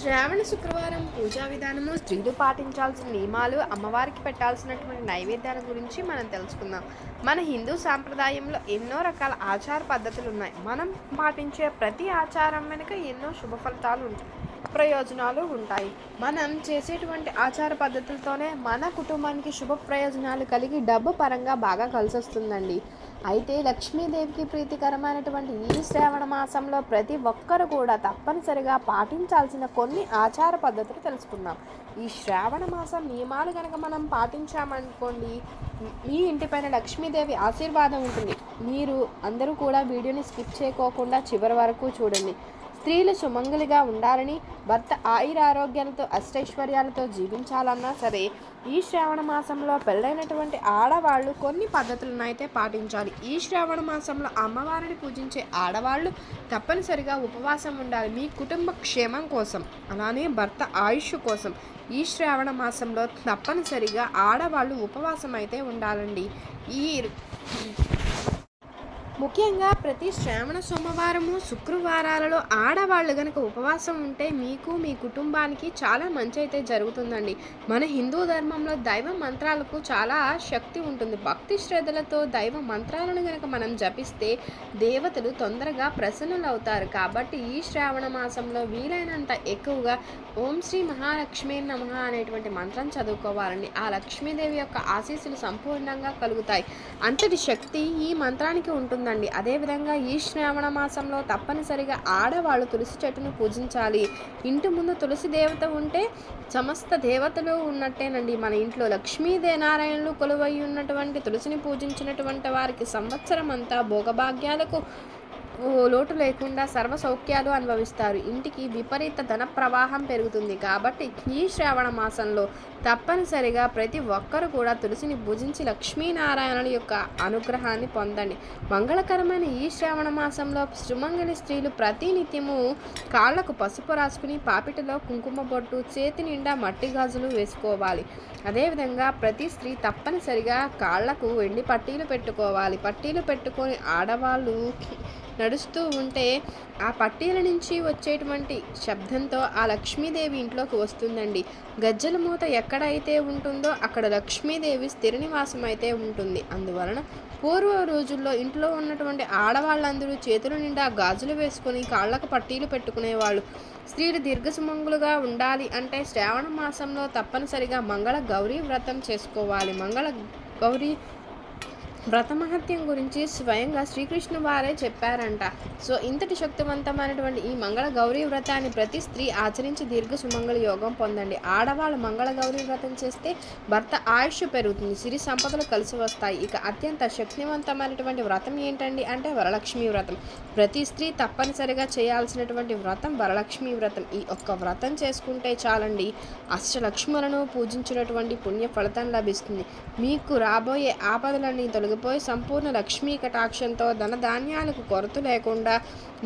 శ్రావణ శుక్రవారం పూజా విధానము స్త్రీలు పాటించాల్సిన నియమాలు అమ్మవారికి పెట్టాల్సినటువంటి నైవేద్యాల గురించి మనం తెలుసుకుందాం. మన హిందూ సాంప్రదాయంలో ఎన్నో రకాల ఆచార పద్ధతులు ఉన్నాయి. మనం పాటించే ప్రతి ఆచారం వెనుక ఎన్నో శుభ ఫలితాలు ఉంటాయి ప్రయోజనాలు ఉంటాయి. మనం చేసేటువంటి ఆచార పద్ధతులతోనే మన కుటుంబానికి శుభ ప్రయోజనాలు కలిగి డబ్బు పరంగా బాగా కలిసి వస్తుందండి అయితే లక్ష్మీదేవికి ప్రీతికరమైనటువంటి ఈ శ్రావణ మాసంలో ప్రతి ఒక్కరు కూడా తప్పనిసరిగా పాటించాల్సిన కొన్ని ఆచార పద్ధతులు తెలుసుకుందాం. ఈ శ్రావణ మాసం నియమాలు కనుక మనం పాటించామనుకోండి మీ ఇంటిపైన లక్ష్మీదేవి ఆశీర్వాదం ఉంటుంది. మీరు అందరూ కూడా వీడియోని స్కిప్ చేయకోకుండా చివరి వరకు చూడండి. స్త్రీలు సుమంగలిగా ఉండాలని భర్త ఆయురారోగ్యాలతో అష్టైశ్వర్యాలతో జీవించాలన్నా సరే ఈ శ్రావణ మాసంలో పెళ్ళైనటువంటి ఆడవాళ్ళు కొన్ని పద్ధతులను అయితే పాటించాలి. ఈ శ్రావణ మాసంలో అమ్మవారిని పూజించే ఆడవాళ్ళు తప్పనిసరిగా ఉపవాసం ఉండాలి. మీ కుటుంబ క్షేమం కోసం అలానే భర్త ఆయుష్ కోసం ఈ శ్రావణ మాసంలో తప్పనిసరిగా ఆడవాళ్ళు ఉపవాసం అయితే ఉండాలండి. ఈ ముఖ్యంగా ప్రతి శ్రావణ సోమవారము శుక్రవారాలలో ఆడవాళ్ళు గనక ఉపవాసం ఉంటే మీకు మీ కుటుంబానికి చాలా మంచి అయితే జరుగుతుందండి. మన హిందూ ధర్మంలో దైవ మంత్రాలకు చాలా శక్తి ఉంటుంది. భక్తి శ్రద్ధలతో దైవ మంత్రాలను గనక మనం జపిస్తే దేవతలు తొందరగా ప్రసన్నులవుతారు. కాబట్టి ఈ శ్రావణ మాసంలో వీలైనంత ఎక్కువగా ఓం శ్రీ మహాలక్ష్మి నమ అనేటువంటి మంత్రం చదువుకోవాలండి. ఆ లక్ష్మీదేవి యొక్క ఆశీస్సులు సంపూర్ణంగా కలుగుతాయి. అంతటి శక్తి ఈ మంత్రానికి ఉంటుంది ఉంటుందండి అదేవిధంగా ఈ శ్రావణ మాసంలో తప్పనిసరిగా ఆడవాళ్ళు తులసి చెట్టును పూజించాలి. ఇంటి ముందు తులసి దేవత ఉంటే సమస్త దేవతలు ఉన్నట్టేనండి. మన ఇంట్లో లక్ష్మీదే నారాయణులు కొలువై ఉన్నటువంటి తులసిని పూజించినటువంటి వారికి సంవత్సరం అంతా భోగభాగ్యాలకు లోటు లేకుండా సర్వ సౌఖ్యాలు అనుభవిస్తారు. ఇంటికి విపరీత ధన ప్రవాహం పెరుగుతుంది. కాబట్టి ఈ శ్రావణ మాసంలో తప్పనిసరిగా ప్రతి ఒక్కరు కూడా తులసిని భుజించి లక్ష్మీనారాయణుల యొక్క అనుగ్రహాన్ని పొందండి. మంగళకరమైన ఈ శ్రావణ మాసంలో సుమంగళి స్త్రీలు ప్రతినిత్యము కాళ్ళకు పసుపు రాసుకుని పాపిటలో కుంకుమ బొట్టు చేతి నిండా మట్టి గాజులు వేసుకోవాలి. అదేవిధంగా ప్రతి స్త్రీ తప్పనిసరిగా కాళ్ళకు వెండి పట్టీలు పెట్టుకోవాలి. పట్టీలు పెట్టుకొని ఆడవాళ్ళు నడుస్తూ ఉంటే ఆ పట్టీల నుంచి వచ్చేటువంటి శబ్దంతో ఆ లక్ష్మీదేవి ఇంట్లోకి వస్తుందండి. గజ్జల మూత ఎక్కడైతే ఉంటుందో అక్కడ లక్ష్మీదేవి స్థిర నివాసం అయితే ఉంటుంది. అందువలన పూర్వ రోజుల్లో ఇంట్లో ఉన్నటువంటి ఆడవాళ్ళందరూ చేతుల నిండా గాజులు వేసుకొని కాళ్ళకు పట్టీలు పెట్టుకునేవాళ్ళు. స్త్రీలు దీర్ఘసుమంగులుగా ఉండాలి అంటే శ్రావణ మాసంలో తప్పనిసరిగా మంగళ గౌరీ వ్రతం చేసుకోవాలి. మంగళ గౌరీ వ్రతమహత్యం గురించి స్వయంగా శ్రీకృష్ణ వారే చెప్పారంట. సో ఇంతటి శక్తివంతమైనటువంటి ఈ మంగళ గౌరీ వ్రతాన్ని ప్రతి స్త్రీ ఆచరించి దీర్ఘ సుమంగళ యోగం పొందండి. ఆడవాళ్ళు మంగళ గౌరీ వ్రతం చేస్తే భర్త ఆయుష్ పెరుగుతుంది సిరి సంపదలు కలిసి వస్తాయి. ఇక అత్యంత శక్తివంతమైనటువంటి వ్రతం ఏంటండి అంటే వరలక్ష్మి వ్రతం. ప్రతి స్త్రీ తప్పనిసరిగా చేయాల్సినటువంటి వ్రతం వరలక్ష్మి వ్రతం. ఈ ఒక్క వ్రతం చేసుకుంటే చాలండి. అష్టలక్ష్ములను పూజించినటువంటి పుణ్య ఫలితం లభిస్తుంది. మీకు రాబోయే ఆపదలన్నీ తొలగిపోయి సంపూర్ణ లక్ష్మీ కటాక్షంతో ధనధాన్యాలకు కొరత లేకుండా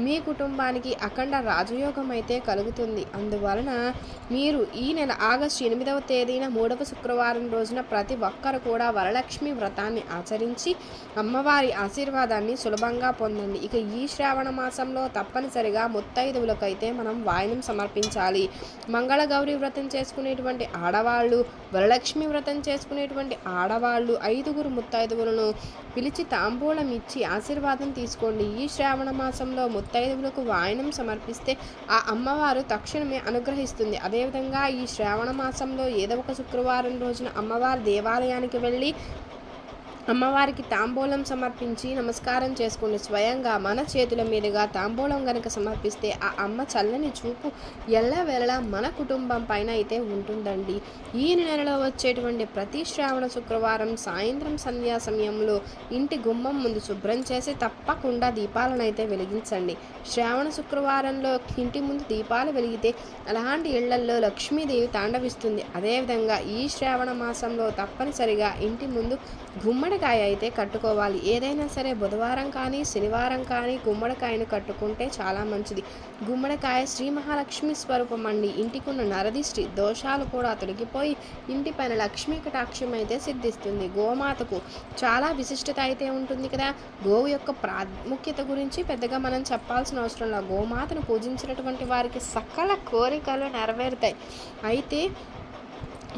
మీ కుటుంబానికి అఖండ రాజయోగం అయితే కలుగుతుంది. అందువలన మీరు ఈ నెల ఆగస్టు ఎనిమిదవ తేదీన మూడవ శుక్రవారం రోజున ప్రతి ఒక్కరు కూడా వరలక్ష్మి వ్రతాన్ని ఆచరించి అమ్మవారి ఆశీర్వాదాన్ని సులభంగా పొందండి. ఇక ఈ శ్రావణ మాసంలో తప్పనిసరిగా ముత్తైదువులకైతే మనం వాయనం సమర్పించాలి. మంగళగౌరి వ్రతం చేసుకునేటువంటి ఆడవాళ్ళు వరలక్ష్మి వ్రతం చేసుకునేటువంటి ఆడవాళ్ళు ఐదుగురు ముత్తైదువులను పిలిచి తాంబూలం ఇచ్చి ఆశీర్వాదం తీసుకోండి. ఈ శ్రావణ మాసంలో ముత్తైదువులకు వాయనం సమర్పిస్తే ఆ అమ్మవారు తక్షణమే అనుగ్రహిస్తుంది. అదేవిధంగా ఈ శ్రావణ మాసంలో ఏదో ఒక శుక్రవారం రోజున అమ్మవారి దేవాలయానికి వెళ్ళి అమ్మవారికి తాంబూలం సమర్పించి నమస్కారం చేసుకుని స్వయంగా మన చేతుల మీదుగా తాంబూలం కనుక సమర్పిస్తే ఆ అమ్మ చల్లని చూపు ఎల్లవేళలా మన కుటుంబం పైన అయితే ఉంటుందండి. ఈ నెలలో వచ్చేటువంటి ప్రతి శ్రావణ శుక్రవారం సాయంత్రం సంధ్యా సమయంలో ఇంటి గుమ్మం ముందు శుభ్రం చేసి తప్పకుండా దీపాలను అయితే వెలిగించండి. శ్రావణ శుక్రవారంలో ఇంటి ముందు దీపాలు వెలిగితే అలాంటి ఇళ్ళల్లో లక్ష్మీదేవి తాండవిస్తుంది. అదేవిధంగా ఈ శ్రావణ మాసంలో తప్పనిసరిగా ఇంటి ముందు గుమ్మడి గుమ్మడికాయ అయితే కట్టుకోవాలి. ఏదైనా సరే బుధవారం కానీ శనివారం కానీ గుమ్మడికాయను కట్టుకుంటే చాలా మంచిది. గుమ్మడికాయ శ్రీ మహాలక్ష్మి స్వరూపం అండి. ఇంటికున్న నరదిష్టి దోషాలు కూడా తొలగిపోయి ఇంటిపైన లక్ష్మీ కటాక్షం అయితే సిద్ధిస్తుంది గోమాతకు. చాలా విశిష్టత అయితే ఉంటుంది కదా. గోవు యొక్క ప్రాముఖ్యత గురించి పెద్దగా మనం చెప్పాల్సిన అవసరం లేదు. గోమాతను పూజించినటువంటి వారికి సకల కోరికలు నెరవేరుతాయి. అయితే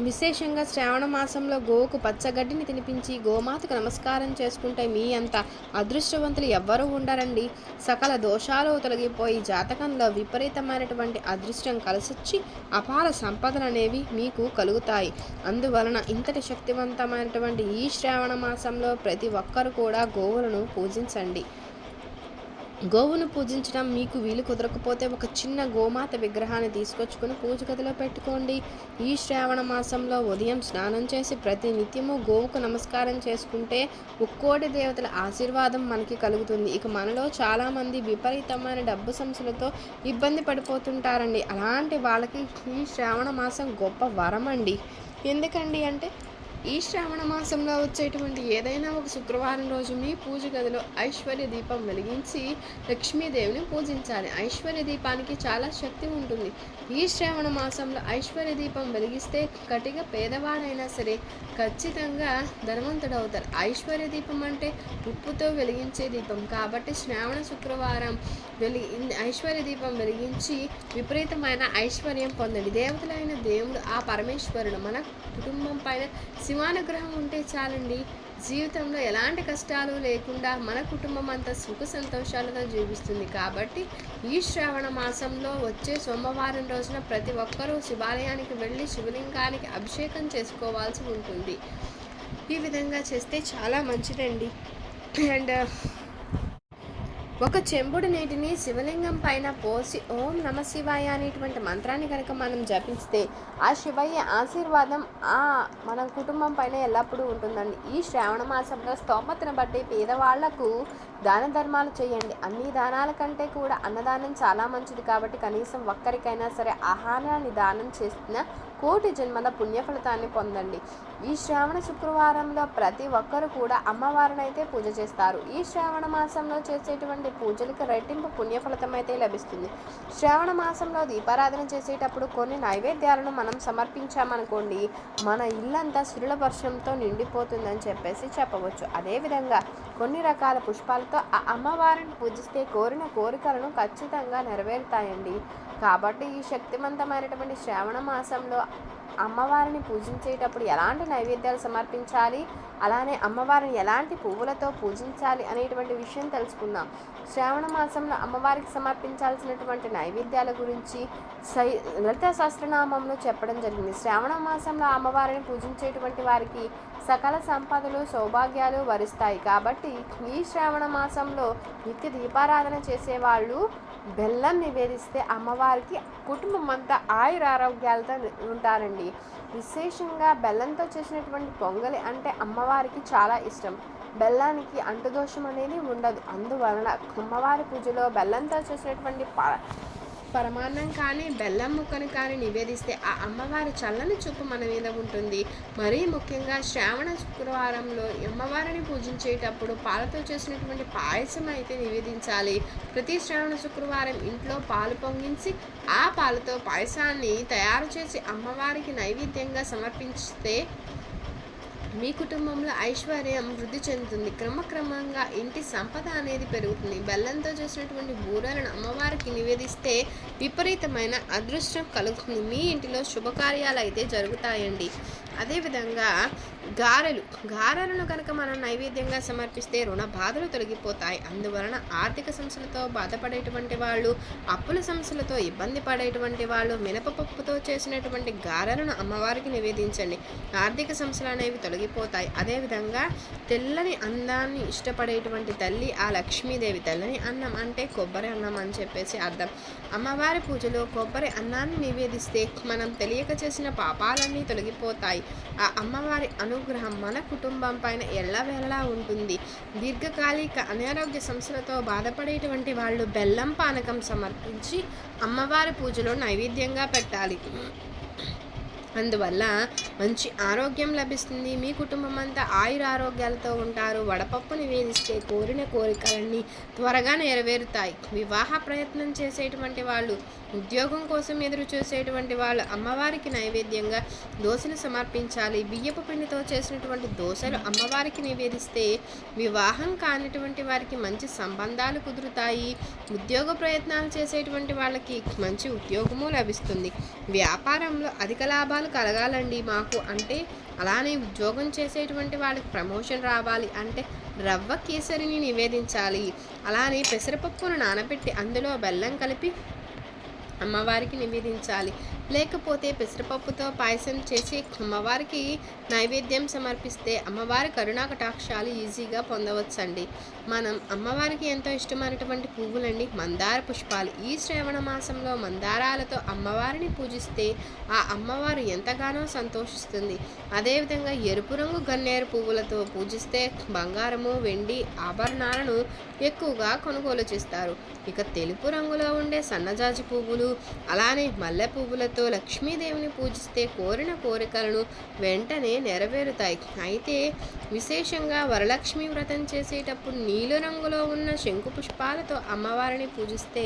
విశేషంగా శ్రావణ మాసంలో గోవుకు పచ్చగడ్డిని తినిపించి గోమాతకు నమస్కారం చేసుకుంటే మీ అంత అదృష్టవంతులు ఎవ్వరూ ఉండరండి. సకల దోషాలు తొలగిపోయి జాతకంలో విపరీతమైనటువంటి అదృష్టం కలిసొచ్చి అపార సంపదలు అనేవి మీకు కలుగుతాయి. అందువలన ఇంతటి శక్తివంతమైనటువంటి ఈ శ్రావణ మాసంలో ప్రతి ఒక్కరు కూడా గోవులను పూజించండి. గోవును పూజించడం మీకు వీలు కుదరకపోతే ఒక చిన్న గోమాత విగ్రహాన్ని తీసుకొచ్చుకొని పూజ గదిలో పెట్టుకోండి. ఈ శ్రావణ మాసంలో ఉదయం స్నానం చేసి ప్రతి నిత్యము గోవుకు నమస్కారం చేసుకుంటే ముక్కోటి దేవతల ఆశీర్వాదం మనకి కలుగుతుంది. ఇక మనలో చాలామంది విపరీతమైన డబ్బు సమస్యలతో ఇబ్బంది పడిపోతుంటారండి. అలాంటి వాళ్ళకి ఈ శ్రావణ మాసం గొప్ప వరం అండి ఎందుకండి అంటే ఈ శ్రావణ మాసంలో వచ్చేటువంటి ఏదైనా ఒక శుక్రవారం రోజు మీ పూజ గదిలో ఐశ్వర్య దీపం వెలిగించి లక్ష్మీదేవిని పూజించాలి. ఐశ్వర్య దీపానికి చాలా శక్తి ఉంటుంది. ఈ శ్రావణ మాసంలో ఐశ్వర్య దీపం వెలిగిస్తే కటిగా పేదవాడైనా సరే ఖచ్చితంగా ధనవంతుడవుతారు. ఐశ్వర్య దీపం అంటే ఉప్పుతో వెలిగించే దీపం. కాబట్టి శ్రావణ శుక్రవారం వెలిగి ఐశ్వర్య దీపం వెలిగించి విపరీతమైన ఐశ్వర్యం పొందండి. దేవతలైన దేవుడు ఆ పరమేశ్వరుడు మన కుటుంబం పైన శివానుగ్రహం ఉంటే చాలండి. జీవితంలో ఎలాంటి కష్టాలు లేకుండా మన కుటుంబం అంతా సుఖ సంతోషాలతో జీవిస్తుంది. కాబట్టి ఈ శ్రావణ మాసంలో వచ్చే సోమవారం రోజున ప్రతి ఒక్కరూ శివాలయానికి వెళ్ళి శివలింగానికి అభిషేకం చేసుకోవాల్సి ఉంటుంది. ఈ విధంగా చేస్తే చాలా మంచిదండి. అండ్ ఒక చెంబుడు నీటిని శివలింగం పైన పోసి ఓం నమ శివాయ అనేటువంటి మంత్రాన్ని కనుక మనం జపిస్తే ఆ శివయ్య ఆశీర్వాదం ఆ మన కుటుంబం పైన ఎల్లప్పుడూ ఉంటుందండి. ఈ శ్రావణ మాసంలో స్తోమతను బట్టి పేదవాళ్ళకు దాన ధర్మాలు చేయండి. అన్ని దానాల కంటే కూడా అన్నదానం చాలా మంచిది కాబట్టి కనీసం ఒక్కరికైనా సరే ఆహారాన్ని దానం చేసిన కోటి జన్మల పుణ్య ఫలితాన్ని పొందండి. ఈ శ్రావణ శుక్రవారంలో ప్రతి ఒక్కరు కూడా అమ్మవారిని అయితే పూజ చేస్తారు. ఈ శ్రావణ మాసంలో చేసేటువంటి పూజలకు రెట్టింపు పుణ్య ఫలితం అయితే లభిస్తుంది. శ్రావణ మాసంలో దీపారాధన చేసేటప్పుడు కొన్ని నైవేద్యాలను మనం సమర్పించామనుకోండి మన ఇల్లంతా సిరుల వర్షంతో నిండిపోతుందని చెప్పేసి చెప్పవచ్చు. అదేవిధంగా కొన్ని రకాల పుష్పాలతో ఆ అమ్మవారిని పూజిస్తే కోరిన కోరికలను ఖచ్చితంగా నెరవేరుతాయండి. కాబట్టి ఈ శక్తివంతమైనటువంటి శ్రావణ మాసంలో అమ్మవారిని పూజించేటప్పుడు ఎలాంటి నైవేద్యాలు సమర్పించాలి? అలానే అమ్మవారిని ఎలాంటి పువ్వులతో పూజించాలి అనేటువంటి విషయం తెలుసుకుందాం. శ్రావణ మాసంలో అమ్మవారికి సమర్పించాల్సినటువంటి నైవేద్యాల గురించి సై లలిత సహస్రనామంలో చెప్పడం జరిగింది. శ్రావణ మాసంలో అమ్మవారిని పూజించేటువంటి వారికి సకల సంపదలు సౌభాగ్యాలు వరిస్తాయి. కాబట్టి ఈ శ్రావణ మాసంలో నిత్య దీపారాధన చేసేవాళ్ళు బెల్లం నివేదిస్తే అమ్మవారికి కుటుంబం అంతా ఆయుర ఆరోగ్యాలతో ఉంటారండి. విశేషంగా బెల్లంతో చేసినటువంటి పొంగలి అంటే అమ్మవారికి చాలా ఇష్టం. బెల్లానికి అంటుదోషం అనేది ఉండదు. అందువలన అమ్మవారి పూజలో బెల్లంతో చేసినటువంటి పరమాన్నం కానీ బెల్లం ముక్కను కానీ నివేదిస్తే ఆ అమ్మవారి చల్లని చూపు మన మీద ఉంటుంది. మరీ ముఖ్యంగా శ్రావణ శుక్రవారంలో అమ్మవారిని పూజించేటప్పుడు పాలతో చేసినటువంటి పాయసం అయితే నివేదించాలి. ప్రతి శ్రావణ శుక్రవారం ఇంట్లో పాలు పొంగించి ఆ పాలతో పాయసాన్ని తయారు చేసి అమ్మవారికి నైవేద్యంగా సమర్పిస్తే మీ కుటుంబంలో ఐశ్వర్యం వృద్ధి చెందుతుంది. క్రమక్రమంగా ఇంటి సంపద అనేది పెరుగుతుంది. బెల్లంతో చేసినటువంటి బూరలను అమ్మవారికి నివేదిస్తే విపరీతమైన అదృష్టం కలుగుతుంది. మీ ఇంటిలో శుభకార్యాలు అయితే జరుగుతాయండి. అదేవిధంగా గారెలు. గారెలను కనుక మనం నైవేద్యంగా సమర్పిస్తే రుణ బాధలు తొలగిపోతాయి. అందువలన ఆర్థిక సమస్యలతో బాధపడేటువంటి వాళ్ళు అప్పుల సమస్యలతో ఇబ్బంది పడేటువంటి వాళ్ళు మినపపప్పుతో చేసినటువంటి గారెలను అమ్మవారికి నివేదించండి. ఆర్థిక సమస్యలు అనేవి తొలగిపోతాయి. అదేవిధంగా తెల్లని అందాన్ని ఇష్టపడేటువంటి తల్లి ఆ లక్ష్మీదేవి తెల్లని అన్నం అంటే కొబ్బరి అన్నం అని చెప్పేసి అర్థం. అమ్మవారి పూజలో కొబ్బరి అన్నాన్ని నివేదిస్తే మనం తెలియక చేసిన పాపాలన్నీ తొలగిపోతాయి. ఆ అమ్మవారి అనుగ్రహం మన కుటుంబం పైన ఎల్లవేళలా ఉంటుంది. దీర్ఘకాలిక అనారోగ్య సమస్యలతో బాధపడేటువంటి వాళ్ళు బెల్లం పానకం సమర్పించి అమ్మవారి పూజలో నైవేద్యంగా పెట్టాలి. అందువల్ల మంచి ఆరోగ్యం లభిస్తుంది. మీ కుటుంబం అంతా ఆయుర ఆరోగ్యాలతో ఉంటారు. వడపప్పు నివేదిస్తే కోరిన కోరికలన్నీ త్వరగా నెరవేరుతాయి. వివాహ ప్రయత్నం చేసేటువంటి వాళ్ళు ఉద్యోగం కోసం ఎదురు చూసేటువంటి వాళ్ళు అమ్మవారికి నైవేద్యంగా దోశలు సమర్పించాలి. బియ్యపు పిండితో చేసినటువంటి దోశలు అమ్మవారికి నివేదిస్తే వివాహం కానిటువంటి వారికి మంచి సంబంధాలు కుదురుతాయి. ఉద్యోగ ప్రయత్నాలు చేసేటువంటి వాళ్ళకి మంచి ఉద్యోగము లభిస్తుంది. వ్యాపారంలో అధిక లాభాలు కలగాలండి మాకు. అంటే అలానే ఉద్యోగం చేసేటువంటి వాళ్ళకి ప్రమోషన్ రావాలి. అంటే రవ్వ కేసరిని నివేదించాలి. అలానే పెసరపప్పును నానబెట్టి అందులో బెల్లం కలిపి అమ్మవారికి నివేదించాలి. లేకపోతే పెసరపప్పుతో పాయసం చేసి అమ్మవారికి నైవేద్యం సమర్పిస్తే అమ్మవారి కరుణా కటాక్షాలు ఈజీగా పొందవచ్చండి. మనం అమ్మవారికి ఎంతో ఇష్టమైనటువంటి పువ్వులండి మందార పుష్పాలు ఈ శ్రావణ మాసంలో మందారాలతో అమ్మవారిని పూజిస్తే ఆ అమ్మవారు ఎంతగానో సంతోషిస్తుంది. అదేవిధంగా ఎరుపు రంగు గన్నేరు పువ్వులతో పూజిస్తే బంగారము వెండి ఆభరణాలను ఎక్కువగా కొనుగోలు చేస్తారు. ఇక తెలుపు రంగులో ఉండే సన్నజాజి పువ్వులు అలానే మల్లె పువ్వులతో లక్ష్మీదేవిని పూజిస్తే కోరిన కోరికలను వెంటనే నెరవేరుతాయి. అయితే విశేషంగా వరలక్ష్మి వ్రతం చేసేటప్పుడు నీలి రంగులో ఉన్న శంకు పుష్పాలతో అమ్మవారిని పూజిస్తే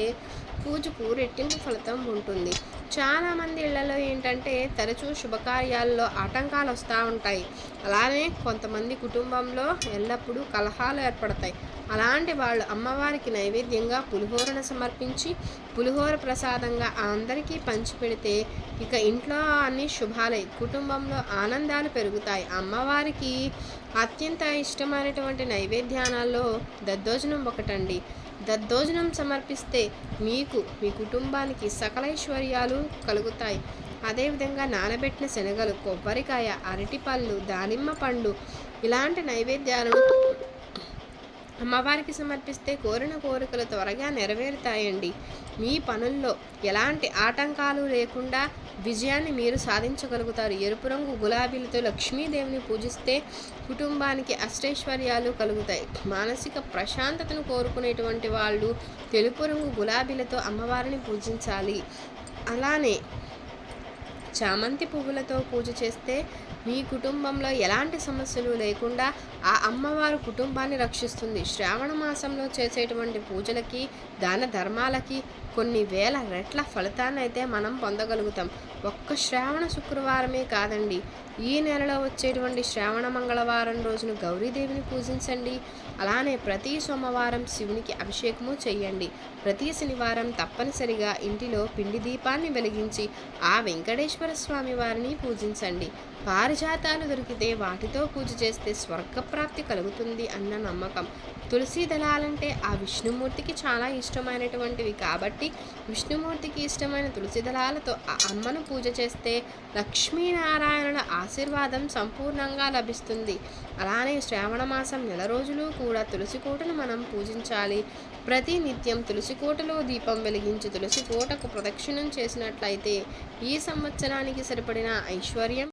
పూజకు రెట్టింపు ఫలితం ఉంటుంది. చాలామంది ఇళ్ళలో ఏంటంటే తరచూ శుభకార్యాల్లో ఆటంకాలు వస్తూ ఉంటాయి. అలానే కొంతమంది కుటుంబంలో ఎల్లప్పుడూ కలహాలు ఏర్పడతాయి. అలాంటి వాళ్ళు అమ్మవారికి నైవేద్యంగా పులిహోరను సమర్పించి పులిహోర ప్రసాదంగా అందరికీ పంచిపెడితే ఇక ఇంట్లో అన్ని శుభాలై కుటుంబంలో ఆనందాలు పెరుగుతాయి. అమ్మవారికి అత్యంత ఇష్టమైనటువంటి నైవేద్యానాల్లో దద్దోజనం ఒకటండి. దద్దోజనం సమర్పిస్తే మీకు మీ కుటుంబానికి సకల ఐశ్వర్యాలు కలుగుతాయి. అదేవిధంగా నానబెట్టిన శనగలు కొబ్బరికాయ అరటిపళ్ళు దానిమ్మ పండు ఇలాంటి నైవేద్యాలను అమ్మవారికి సమర్పిస్తే కోరిన కోరికలు త్వరగా నెరవేరుతాయండి. మీ పనుల్లో ఎలాంటి ఆటంకాలు లేకుండా విజయాన్ని మీరు సాధించగలుగుతారు. ఎరుపు రంగు గులాబీలతో లక్ష్మీదేవిని పూజిస్తే కుటుంబానికి అష్టైశ్వర్యాలు కలుగుతాయి. మానసిక ప్రశాంతతను కోరుకునేటువంటి వాళ్ళు తెలుపు రంగు గులాబీలతో అమ్మవారిని పూజించాలి. అలానే చామంతి పువ్వులతో పూజ చేస్తే మీ కుటుంబంలో ఎలాంటి సమస్యలు లేకుండా ఆ అమ్మవారు కుటుంబాన్ని రక్షిస్తుంది. శ్రావణ మాసంలో చేసేటువంటి పూజలకి దాన ధర్మాలకి కొన్ని వేల రెట్ల ఫలితాన్ని అయితే మనం పొందగలుగుతాం. ఒక్క శ్రావణ శుక్రవారమే కాదండి. ఈ నెలలో వచ్చేటువంటి శ్రావణ మంగళవారం రోజున గౌరీదేవిని పూజించండి. అలానే ప్రతి సోమవారం శివునికి అభిషేకము చేయండి. ప్రతి శనివారం తప్పనిసరిగా ఇంటిలో పిండి దీపాన్ని వెలిగించి ఆ వెంకటేశ్వర స్వామి వారిని పూజించండి. పారిజాతాలు దొరికితే వాటితో పూజ చేస్తే స్వర్గప్రాప్తి కలుగుతుంది అన్న నమ్మకం. తులసి దళాలంటే ఆ విష్ణుమూర్తికి చాలా ఇష్టమైనటువంటివి కాబట్టి విష్ణుమూర్తికి ఇష్టమైన తులసి దళాలతో ఆ అమ్మను పూజ చేస్తే లక్ష్మీనారాయణుల ఆశీర్వాదం సంపూర్ణంగా లభిస్తుంది. అలానే శ్రావణ మాసం నెల రోజులు కూడా తులసి కోటను మనం పూజించాలి. ప్రతి నిత్యం తులసి కోటలో దీపం వెలిగించి తులసి కోటకు ప్రదక్షిణం చేసినట్లయితే ఈ సంవత్సరానికి సరిపడిన ఐశ్వర్యం